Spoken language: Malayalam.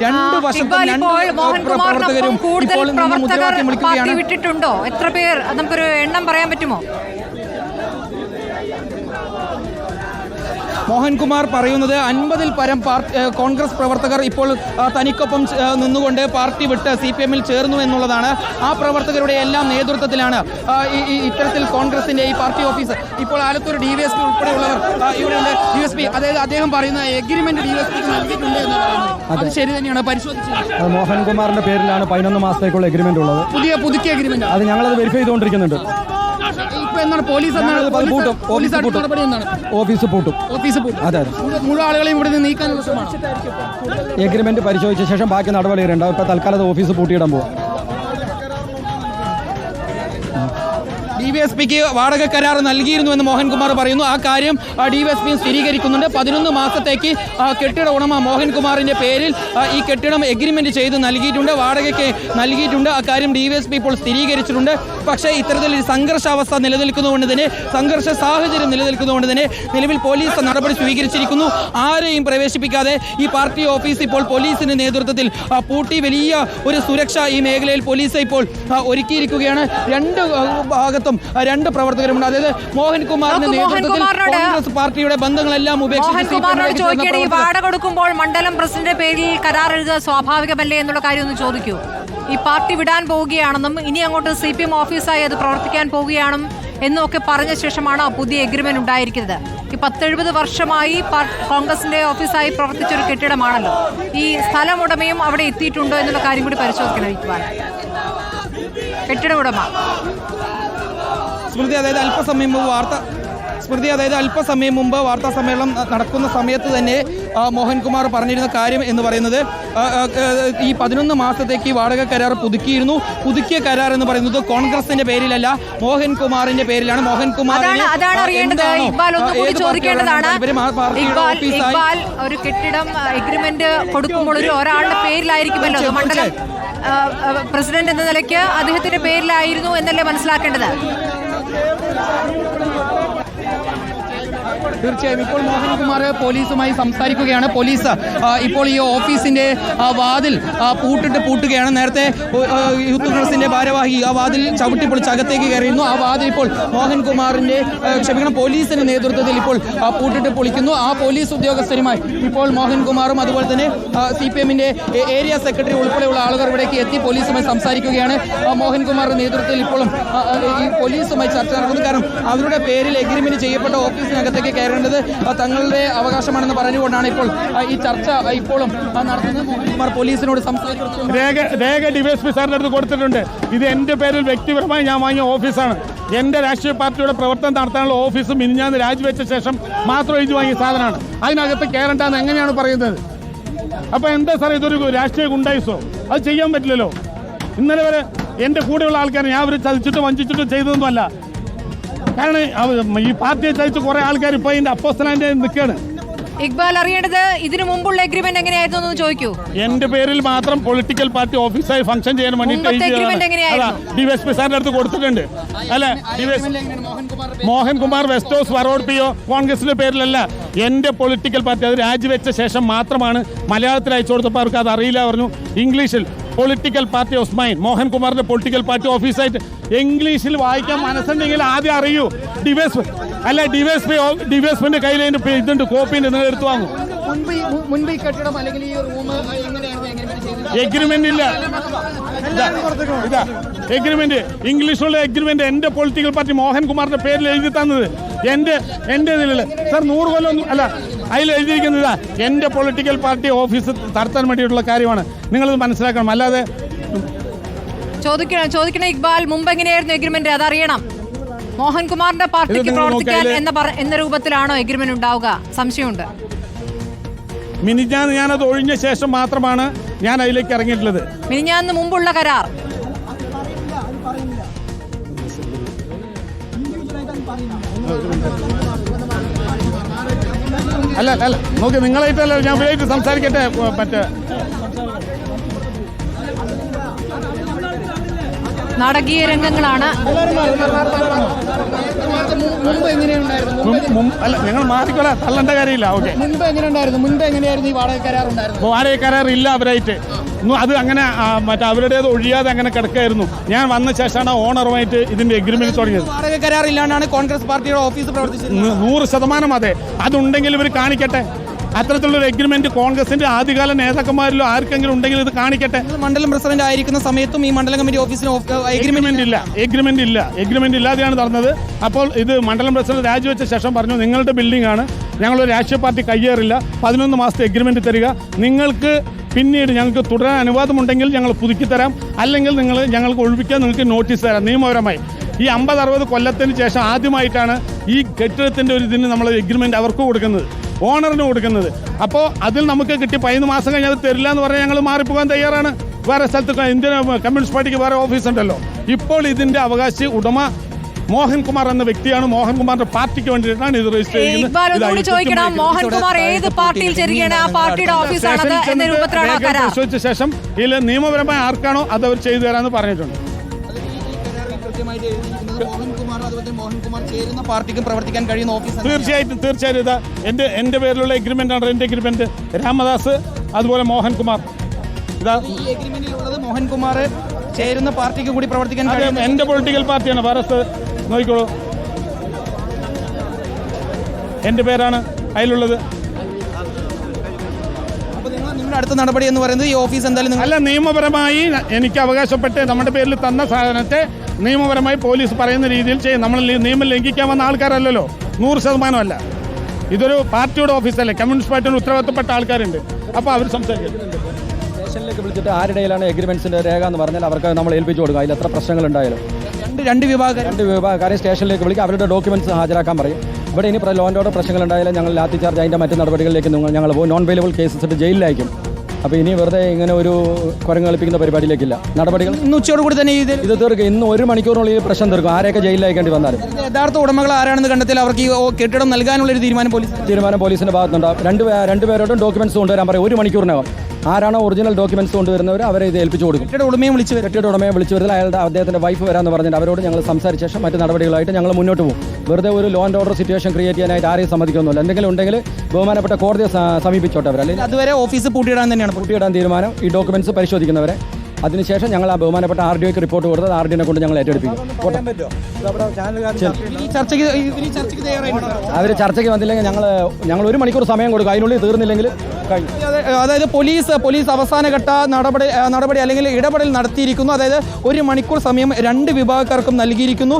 രണ്ട് വശത്തും കൂടുതൽ പ്രവർത്തകർ വിട്ടിട്ടുണ്ടോ? എത്ര പേർ? നമുക്കൊരു എണ്ണം പറയാൻ പറ്റുമോ? മോഹൻകുമാർ പറയുന്നത് അൻപതിൽ പരം പാർട്ടി കോൺഗ്രസ് പ്രവർത്തകർ ഇപ്പോൾ തനിക്കൊപ്പം നിന്നുകൊണ്ട് പാർട്ടി വിട്ട് സി പി എമ്മിൽ ചേർന്നു എന്നുള്ളതാണ്. ആ പ്രവർത്തകരുടെ എല്ലാം നേതൃത്വത്തിലാണ് ഈ- ഇത്തരത്തിൽ കോൺഗ്രസിന്റെ ഈ പാർട്ടി ഓഫീസ്. ഇപ്പോൾ Alathur D V S P ഉൾപ്പെടെയുള്ളവർ ഇവിടെയുണ്ട്. ഡി എസ് പി അതായത് അദ്ദേഹം പറയുന്ന എഗ്രിമെന്റ് ഡി എസ് പിക്ക് നൽകിയിട്ടുണ്ട് എന്ന് പറയുന്നത് അത്. ശരി തന്നെയാണ് പരിശോധിച്ചത് മോഹൻകുമാറിന്റെ പേരിലാണ് പതിനൊന്ന് മാസത്തേക്കുള്ള എഗ്രിമെന്റ് ഉള്ളത്. പുതിയ പുതുക്കിയ എഗ്രിമെന്റ്? അത് ഞങ്ങളത് വെരിഫൈ ചെയ്തുകൊണ്ടിരിക്കുന്നുണ്ട്. ഇപ്പൊ എന്താണ് പോലീസ് എന്നാണ്? പോലീസ് അടുത്ത നടപടി എന്താണ് ഓഫീസ് പൂട്ടും. ഓഫീസ് പൂട്ടും. അതെ അതെ. മുഴു- മുഴുവൻ ആളുകളെയും ഇവിടെ നിന്ന് നീക്കാനുള്ള ശ്രമമാണ്? എഗ്രിമെന്റ് പരിശോധിച്ച ശേഷം ബാക്കി നടപടികളുണ്ട്. ഇപ്പൊ തൽക്കാലം അത് ഓഫീസ് പൂട്ടിയിടാൻ പോകും ഡി വി എസ് പിക്ക് വാടക കരാർ നൽകിയിരുന്നു എന്ന് മോഹൻകുമാർ പറയുന്നു. ആ കാര്യം ഡി വി എസ് പി സ്ഥിരീകരിക്കുന്നുണ്ട്. പതിനൊന്ന് മാസത്തേക്ക് കെട്ടിട ഉടമ മോഹൻകുമാറിന്റെ പേരിൽ ഈ കെട്ടിടം എഗ്രിമെന്റ് ചെയ്ത് നൽകിയിട്ടുണ്ട്. വാടകയ്ക്ക് നൽകിയിട്ടുണ്ട്. ആ കാര്യം ഡി വി എസ് പി ഇപ്പോൾ സ്ഥിരീകരിച്ചിട്ടുണ്ട്. പക്ഷേ ഇത്തരത്തിൽ സംഘർഷാവസ്ഥ നിലനിൽക്കുന്നതുകൊണ്ട് തന്നെ സംഘർഷ സാഹചര്യം നിലനിൽക്കുന്നതുകൊണ്ട് തന്നെ നിലവിൽ പോലീസ് നടപടി സ്വീകരിച്ചിരിക്കുന്നു. ആരെയും പ്രവേശിപ്പിക്കാതെ ഈ പാർട്ടി ഓഫീസ് ഇപ്പോൾ പോലീസിന്റെ നേതൃത്വത്തിൽ പൂട്ടി വലിയ ഒരു സുരക്ഷ ഈ മേഖലയിൽ പോലീസ് ഇപ്പോൾ ഒരുക്കിയിരിക്കുകയാണ്. രണ്ട് ഭാഗത്തും രണ്ട് പ്രവർത്തകരുമുണ്ട്. അതായത് മോഹൻകുമാറിന്റെ നേതൃത്വത്തിൽ കോൺഗ്രസ് പാർട്ടിയുടെ ബന്ധങ്ങളെല്ലാം ഉപേക്ഷിച്ച് പ്രവർത്തകർ. കൊടുക്കുമ്പോൾ മണ്ഡലം പ്രസിഡന്റ് പേരിൽ കരാർ എഴുതുക സ്വാഭാവികമല്ലേ എന്നുള്ള കാര്യം ഒന്ന് ചോദിക്കൂ. ഈ പാർട്ടി വിടാൻ പോവുകയാണെന്നും ഇനി അങ്ങോട്ട് സി പി എം ഓഫീസായി അത് പ്രവർത്തിക്കാൻ പോവുകയാണെന്നും എന്നൊക്കെ പറഞ്ഞ ശേഷമാണ് ആ പുതിയ എഗ്രിമെന്റ് ഉണ്ടായിരിക്കുന്നത്. ഈ പത്തെഴുപത് വർഷമായി കോൺഗ്രസിന്റെ ഓഫീസായി പ്രവർത്തിച്ച ഒരു കെട്ടിടമാണല്ലോ. ഈ സ്ഥലമുടമയും അവിടെ എത്തിയിട്ടുണ്ടോ എന്നുള്ള കാര്യം കൂടി പരിശോധിക്കണം ഇക്ബാൽ. കെട്ടിട ഉടമ സ്മൃതി അതായത് അല്പസമയം മുമ്പ് വാർത്ത സ്മൃതി അതായത് അല്പസമയം മുമ്പ് വാർത്താ സമ്മേളനം നടക്കുന്ന സമയത്ത് തന്നെ മോഹൻകുമാർ പറഞ്ഞിരുന്ന കാര്യം എന്ന് പറയുന്നത് ഈ പതിനൊന്ന് മാസത്തേക്ക് ഈ വാടക കരാർ പുതുക്കിയിരുന്നു. പുതുക്കിയ കരാർ എന്ന് പറയുന്നത് കോൺഗ്രസിന്റെ പേരിലല്ല മോഹൻകുമാറിന്റെ പേരിലാണ്. മോഹൻകുമാർ അതാണ് അറിയേണ്ടത്. ഇക്ബാൽ ആ, കൂടി ചോദിക്കേണ്ടതാണ്. ഇക്ബാൽ ഇക്ബാൽ ഒരു കെട്ടിടം എഗ്രിമെന്റ് കൊടുക്കുമ്പോൾ ഒരു ഒരാളുടെ പേരിലായിരിക്കുമല്ലോ മണ്ഡലം പ്രസിഡന്റ് എന്ന നിലയ്ക്ക് അദ്ദേഹത്തിന്റെ പേരിലായിരുന്നു എന്നല്ലേ മനസ്സിലാക്കേണ്ടത്? Brasil! തീർച്ചയായും ഇപ്പോൾ മോഹൻകുമാർ പോലീസുമായി സംസാരിക്കുകയാണ്. പോലീസ് ഇപ്പോൾ ഈ ഓഫീസിന്റെ വാതിൽ പൂട്ടിട്ട് പൂട്ടുകയാണ്. നേരത്തെ യൂത്ത് കോൺഗ്രസിന്റെ ഭാരവാഹി ആ വാതിൽ ചവിട്ടിപ്പൊളിച്ച് അകത്തേക്ക് കയറിയിരുന്നു. ആ വാതിൽ ഇപ്പോൾ മോഹൻകുമാറിന്റെ ക്ഷമിക്കണം പോലീസിന്റെ നേതൃത്വത്തിൽ ഇപ്പോൾ പൂട്ടിട്ട് പൊളിക്കുന്നു. ആ പോലീസ് ഉദ്യോഗസ്ഥരുമായി ഇപ്പോൾ മോഹൻകുമാറും അതുപോലെ തന്നെ സി പി എമ്മിന്റെ ഏരിയ സെക്രട്ടറി ഉൾപ്പെടെയുള്ള ആളുകൾ ഇവിടേക്ക് എത്തി പോലീസുമായി സംസാരിക്കുകയാണ്. മോഹൻകുമാറിന്റെ നേതൃത്വത്തിൽ ഇപ്പോഴും ഈ പോലീസുമായി ചർച്ച നടക്കുന്നു. കാരണം അവരുടെ പേരിൽ എഗ്രിമെന്റ് ചെയ്യപ്പെട്ട ഓഫീസിനകത്തേക്ക് കയറേണ്ടത്. തങ്ങളുടെ അവകാശമാണെന്ന് പറഞ്ഞുകൊണ്ടാണ് ഇപ്പോൾ ഈ ചർച്ച ഇപ്പോഴും നടത്തുന്നത്. പോലീസിനോട് സംസാരിക്കുന്നത് രേഖ രേഖ ഡിവൈഎസ്പി സാറിന്റെ അടുത്ത് കൊടുത്തിട്ടുണ്ട്. ഇത് എന്റെ പേരിൽ വ്യക്തിപരമായി ഞാൻ വാങ്ങിയ ഓഫീസാണ്. എന്റെ രാഷ്ട്രീയ പാർട്ടിയുടെ പ്രവർത്തനം നടത്താനുള്ള ഓഫീസ് മിനിഞ്ഞാന്ന് രാജിവെച്ച ശേഷം മാത്രം എഴുതി വാങ്ങിയ സാധനമാണ്. അതിനകത്ത് കയറണ്ടെന്ന് എങ്ങനെയാണ് പറയുന്നത്? അപ്പോൾ എന്താ സാർ ഇതൊരു രാഷ്ട്രീയ ഗുണ്ടായിസോ? അത് ചെയ്യാൻ പറ്റില്ലല്ലോ. ഇന്നലെ വരെ എന്റെ കൂടെയുള്ള ആൾക്കാരെ ഞാൻ അവർ ചതിച്ചിട്ടും വഞ്ചിച്ചിട്ടും ചെയ്തതൊന്നുമല്ല. കാരണം ഈ പാർട്ടിയെ ചതിച്ച് കുറെ ആൾക്കാർ ഇപ്പൊ അതിന്റെ അപ്പോസ്റ്റലാന്റെ നിൽക്കുകയാണ്. ഇക്ബാൽ അറിയേണ്ടത് ഇതിനു മുമ്പുള്ള എഗ്രിമെന്റ് എങ്ങനെയായിരുന്നു എന്ന് ചോദിക്കൂ. എന്റെ പേരിൽ മാത്രം പൊളിറ്റിക്കൽ പാർട്ടി ഓഫീസായി ഫംഗ്ഷൻ ചെയ്യാൻ എങ്ങനെയായിരുന്നു? ഡിവൈഎസ്പി സാറിന്റെ അടുത്ത് കൊടുത്തിട്ടുണ്ട്. അല്ല? Mohankumar west house Varode P O കോൺഗ്രസിന്റെ പേരിലല്ല. എന്റെ പൊളിറ്റിക്കൽ പാർട്ടി അത് രാജിവെച്ച ശേഷം മാത്രമാണ് മലയാളത്തിൽ അയച്ചു കൊടുത്തപ്പോൾ അവർക്ക് അത് അറിയില്ല പറഞ്ഞു. ഇംഗ്ലീഷിൽ പൊളിറ്റിക്കൽ പാർട്ടി ഓഫ് മൈൻ മോഹൻകുമാറിന്റെ പൊളിറ്റിക്കൽ പാർട്ടി ഓഫീസായിട്ട് ഇംഗ്ലീഷിൽ വായിക്കാൻ മനസ്സുണ്ടെങ്കിൽ ആദ്യം അറിയൂ. ഡിവൈസ് അല്ല ഡിവൈസ് ഡിവൈസ്മെന്റ് കയ്യിൽ അതിന്റെ ഇതുണ്ട്. കോപ്പി നിങ്ങൾ എടുത്തു വാങ്ങും. മുൻപ് ഈ- മുൻപ് ഈ കെട്ടിടം അല്ലെങ്കിൽ ഈ റൂം എഗ്രിമെന്റ് ഇല്ല. ഇതാ എഗ്രിമെന്റ് ഇംഗ്ലീഷുള്ള എഗ്രിമെന്റ് എന്റെ പൊളിറ്റിക്കൽ പാർട്ടി മോഹൻകുമാറിന്റെ പേരിൽ എഴുതി തന്നത്. എന്റെ എന്റെ ഇതിലുള്ള സാർ നൂറ് കൊല്ലം അല്ല അതിൽ എഴുതിയിരിക്കുന്നത് എന്റെ പൊളിറ്റിക്കൽ പാർട്ടി ഓഫീസ് നടത്താൻ വേണ്ടിയിട്ടുള്ള കാര്യമാണ്. നിങ്ങളത് മനസ്സിലാക്കണം. അല്ലാതെ ചോദിക്കണം ചോദിക്കണം ഇക്ബാൽ മുമ്പ് എങ്ങനെയായിരുന്നു എഗ്രിമെന്റ് അതറിയണം. മോഹൻകുമാറിന്റെ പാർട്ടിക്ക് പ്രവർത്തിക്കാൻ എന്ന പറ- എന്ന രൂപത്തിലാണോ എഗ്രിമെന്റ് ഉണ്ടാവുക? സംശയമുണ്ട്. മിനിഞ്ഞാന്ന് ഞാനത് ഒഴിഞ്ഞ ശേഷം മാത്രമാണ് ഞാൻ അതിലേക്ക് ഇറങ്ങിയിട്ടുള്ളത്. മിനിഞ്ഞാന്ന് മുമ്പുള്ള കരാർ. അല്ല അല്ല നോക്കി നിങ്ങളായിട്ടല്ല ഞാൻ വിളിച്ചിട്ട് സംസാരിക്കട്ടെ മറ്റേ. നാടകീയ രംഗങ്ങളാണ്. അല്ല ഞങ്ങൾ മാറിക്കോളാം തള്ളേണ്ട കാര്യമില്ല. ഓക്കെ. മുൻപ് എങ്ങനെയുണ്ടായിരുന്നു? മുൻപ് എങ്ങനെയായിരുന്നു ഈ വാടക കരാർ ഉണ്ടായിരുന്നു വാടക കരാർ ഇല്ല അവരായിട്ട് അത് അങ്ങനെ മറ്റേ അവരുടേത് ഒഴിയാതെ അങ്ങനെ കിടക്കായിരുന്നു. ഞാൻ വന്ന ശേഷമാണ് ഓണറുമായിട്ട് ഇതിന്റെ എഗ്രിമെന്റ് തുടങ്ങിയത്. വാടക കരാർ ഇല്ലാണ്ടാണ് കോൺഗ്രസ് പാർട്ടിയുടെ ഓഫീസ് പ്രവർത്തിച്ചത് നൂറ് ശതമാനം അതെ. അതുണ്ടെങ്കിൽ ഇവർ കാണിക്കട്ടെ. അത്തരത്തിലുള്ള എഗ്രിമെന്റ് കോൺഗ്രസിന്റെ ആദ്യകാല നേതാക്കന്മാരിലോ ആർക്കെങ്കിലും ഉണ്ടെങ്കിൽ ഇത് കാണിക്കട്ടെ. മണ്ഡലം പ്രസിഡന്റ് ആയിരിക്കുന്ന സമയത്തും ഈ മണ്ഡലം കമ്മിറ്റി ഓഫീസിന് എഗ്രിമെന്റ് ഇല്ല. എഗ്രിമെന്റ് ഇല്ല. എഗ്രിമെന്റ് ഇല്ലാതെയാണ് നടന്നത്. അപ്പോൾ ഇത് മണ്ഡലം പ്രസിഡന്റ് രാജിവെച്ച ശേഷം പറഞ്ഞു നിങ്ങളുടെ ബിൽഡിംഗ് ആണ്. ഞങ്ങളൊരു രാഷ്ട്രീയ പാർട്ടി കയ്യേറില്ല പതിനൊന്ന് മാസത്തെ എഗ്രിമെന്റ് തരിക. നിങ്ങൾക്ക് പിന്നീട് ഞങ്ങൾക്ക് തുടരാൻ അനുവാദമുണ്ടെങ്കിൽ ഞങ്ങൾ പുതുക്കി തരാം. അല്ലെങ്കിൽ നിങ്ങൾ ഞങ്ങൾക്ക് ഒഴിപ്പിക്കാൻ നിങ്ങൾക്ക് നോട്ടീസ് തരാം. നിയമപരമായി. ഈ അമ്പത് അറുപത് കൊല്ലത്തിന് ശേഷം ആദ്യമായിട്ടാണ് ഈ കെട്ടിടത്തിന്റെ ഒരു ഇതിന് നമ്മൾ എഗ്രിമെന്റ് അവർക്ക് കൊടുക്കുന്നത്. ഓണറിന് കൊടുക്കുന്നത്. അപ്പോൾ അതിൽ നമുക്ക് കിട്ടി പതിനൊന്ന് മാസം കഴിഞ്ഞാൽ അത് തരില്ല എന്ന് പറഞ്ഞാൽ ഞങ്ങൾ മാറിപ്പോകാൻ തയ്യാറാണ്. വേറെ സ്ഥലത്ത് ഇന്ത്യൻ കമ്മ്യൂണിസ്റ്റ് പാർട്ടിക്ക് വേറെ ഓഫീസ് ഉണ്ടല്ലോ. ഇപ്പോൾ ഇതിന്റെ അവകാശി ഉടമ മോഹൻകുമാർ എന്ന വ്യക്തിയാണ്. മോഹൻകുമാറിന്റെ പാർട്ടിക്ക് വേണ്ടിയിട്ടാണ് ഇത് രജിസ്റ്റർ ചെയ്യുന്നത് മോഹൻകുമാർ ഏത് പാർട്ടിയിൽ ചേരുകയാണ്? ആ പാർട്ടിയുടെ ഓഫീസാണത് എന്ന രൂപത്തിലാണ് ശേഷം ഇതിൽ നിയമപരമായി ആർക്കാണോ അത് അവർ ചെയ്തു തരാമെന്ന് പറഞ്ഞിട്ടുണ്ട്. മോഹൻകുമാർ അതുപോലെ മോഹൻകുമാർ ചേരുന്ന പാർട്ടിക്കും പ്രവർത്തിക്കാൻ കഴിയുന്ന ഓഫീസ് തീർച്ചയായിട്ടും തീർച്ചയായിട്ടും ഇതാ എന്റെ എന്റെ പേരിലുള്ള എഗ്രിമെന്റ് ആണ് എന്റെ എഗ്രിമെന്റ് രാമദാസ് അതുപോലെ മോഹൻകുമാർ. ഇതാ ഈ എഗ്രിമെന്റിലുള്ളത് മോഹൻകുമാർ ചേരുന്ന പാർട്ടിക്ക് കൂടി പ്രവർത്തിക്കാൻ കഴിയും എന്റെ പൊളിറ്റിക്കൽ പാർട്ടിയാണ് ഭാരത് നോക്കിക്കോളൂ. എന്റെ പേരാണ് അതിലുള്ളത്. അടുത്ത നടപടി എന്ന് പറയുന്നത് ഈ ഓഫീസ് എന്തായാലും അല്ല നിയമപരമായി എനിക്ക് അവകാശപ്പെട്ട് നമ്മുടെ പേരിൽ തന്ന സാധനത്തെ നിയമപരമായി പോലീസ് പറയുന്ന രീതിയിൽ ചെയ്യും. നമ്മൾ നിയമം ലംഘിക്കാൻ വന്ന ആൾക്കാരല്ലല്ലോ. നൂറ് ശതമാനമല്ല ഇതൊരു പാർട്ടിയുടെ ഓഫീസല്ലേ? കമ്മ്യൂണിസ്റ്റ് പാർട്ടിയുടെ ഉത്തരവാദിത്തപ്പെട്ട ആൾക്കാരുണ്ട്. അപ്പോൾ അവർ സംസാരിക്കും. സ്റ്റേഷനിലേക്ക് വിളിച്ചിട്ട് ആരുടെയിലാണ് എഗ്രിമെന്റ്സിന്റെ രേഖ എന്ന് പറഞ്ഞാൽ അവർക്ക് നമ്മൾ ഏൽപ്പിച്ചു കൊടുക്കുക അതിൽ എത്ര പ്രശ്നങ്ങൾ ഉണ്ടായാലും രണ്ട് രണ്ട് വിഭാഗം രണ്ട് വിഭാഗക്കാരെ സ്റ്റേഷനിലേക്ക് വിളിക്കുക അവരുടെ ഡോക്യുമെന്റ്സ് ഹാജരാക്കാൻ പറയും. ഇവിടെ ഇനി ലോൺ ആൻഡ് പ്രശ്നങ്ങൾ ഉണ്ടായാലും ഞങ്ങൾ ലാത്തി ചാർജ് അതിന്റെ മറ്റ് നടപടികളിലേക്ക് നിങ്ങൾ- ഞങ്ങൾ പോകും നോൺ വെയിലബിൾ കേസസ് ഇട്ട് ജയിലിലയക്കും അപ്പോൾ ഇനി വെറുതെ ഇങ്ങനെ ഒരു കുരങ്ങ് കളിപ്പിക്കുന്ന പരിപാടിയിലേക്കില്ല. നടപടികൾ ഇന്ന് ഉച്ചയോട് കൂടി തന്നെ ഇത് ഇത് തീർക്കും. ഇന്ന് ഒരു മണിക്കൂറിനുള്ളിൽ ഈ പ്രശ്നം തീർക്കും. ആരെയൊക്കെ ജയിലിലേക്കേണ്ടി വന്നാലും. യഥാർത്ഥ ഉടമകൾ ആരാണെന്ന് കണ്ടെത്തിയാൽ അവർക്ക് ഈ കെട്ടിടം നൽകാനുള്ള ഒരു തീരുമാനം പോലീസ് തീരുമാനം പോലീസിന്റെ ഭാഗത്തുണ്ടാവും രണ്ട് രണ്ടുപേരോടും രണ്ട് പേരോടും ഡോക്യുമെന്റ്സ് കൊണ്ടുവരാൻ പറയും. ഒരു മണിക്കൂറിനകം. ആരാണോ ഒറിജിനൽ ഡോക്യുമെന്റ്സ് കൊണ്ടുവരുന്നവർ അവരെ ഇത് ഏൽപ്പിച്ചു കൊടുക്കും. കെട്ടിയുടെ ഉടമയെ വിളിച്ചു വരും. കെട്ടിട ഉടമയെ വിളിച്ചു വരുന്നത് അയാളുടെ അദ്ദേഹത്തിന്റെ വൈഫ് വരാമെന്ന് പറഞ്ഞിട്ട് അവരോട് ഞങ്ങൾ സംസാരിച്ച ശേഷം മറ്റ് നടപടികളായിട്ട് ഞങ്ങൾ മുന്നോട്ട് പോകും. വെറുതെ ഒരു law and order situation create ചെയ്യാനായിട്ട് ആരെയും സമ്മതിക്കൊന്നുമില്ല. എന്തെങ്കിലും ഉണ്ടെങ്കിൽ ബഹുമാനപ്പെട്ട കോടതിയെ സമീപിച്ചോട്ടെ അവർ അല്ലെങ്കിൽ അതുവരെ ഓഫീസ് പൂട്ടിയിടാൻ തന്നെയാണ്. പൂട്ടിയിടാൻ തീരുമാനം. ഈ ഡോക്യുമെന്റ്സ് പരിശോധിക്കുന്നവരെ അതിനുശേഷം ഞങ്ങൾ ആ ബഹുമാനപ്പെട്ട ആർ ഡി ഒക്ക് റിപ്പോർട്ട് കൊടുത്തത് ആർ ഡിനെ കൊണ്ട് ഞങ്ങൾ ഏറ്റെടുപ്പിക്കും. ഈ ചർച്ചയ്ക്ക് ഈ ചർച്ചയ്ക്ക് തയ്യാറായിട്ടുണ്ട്. അവർ ചർച്ചയ്ക്ക് വന്നില്ലെങ്കിൽ ഞങ്ങൾ ഞങ്ങൾ ഒരു മണിക്കൂർ സമയം കൊടുക്കും. അതിനുള്ളിൽ തീർന്നില്ലെങ്കിൽ കഴിഞ്ഞു. അതായത് പോലീസ് പോലീസ് അവസാനഘട്ട നടപടി നടപടി അല്ലെങ്കിൽ ഇടപെടൽ നടത്തിയിരിക്കുന്നു. അതായത് ഒരു മണിക്കൂർ സമയം രണ്ട് വിഭാഗക്കാർക്കും നൽകിയിരിക്കുന്നു.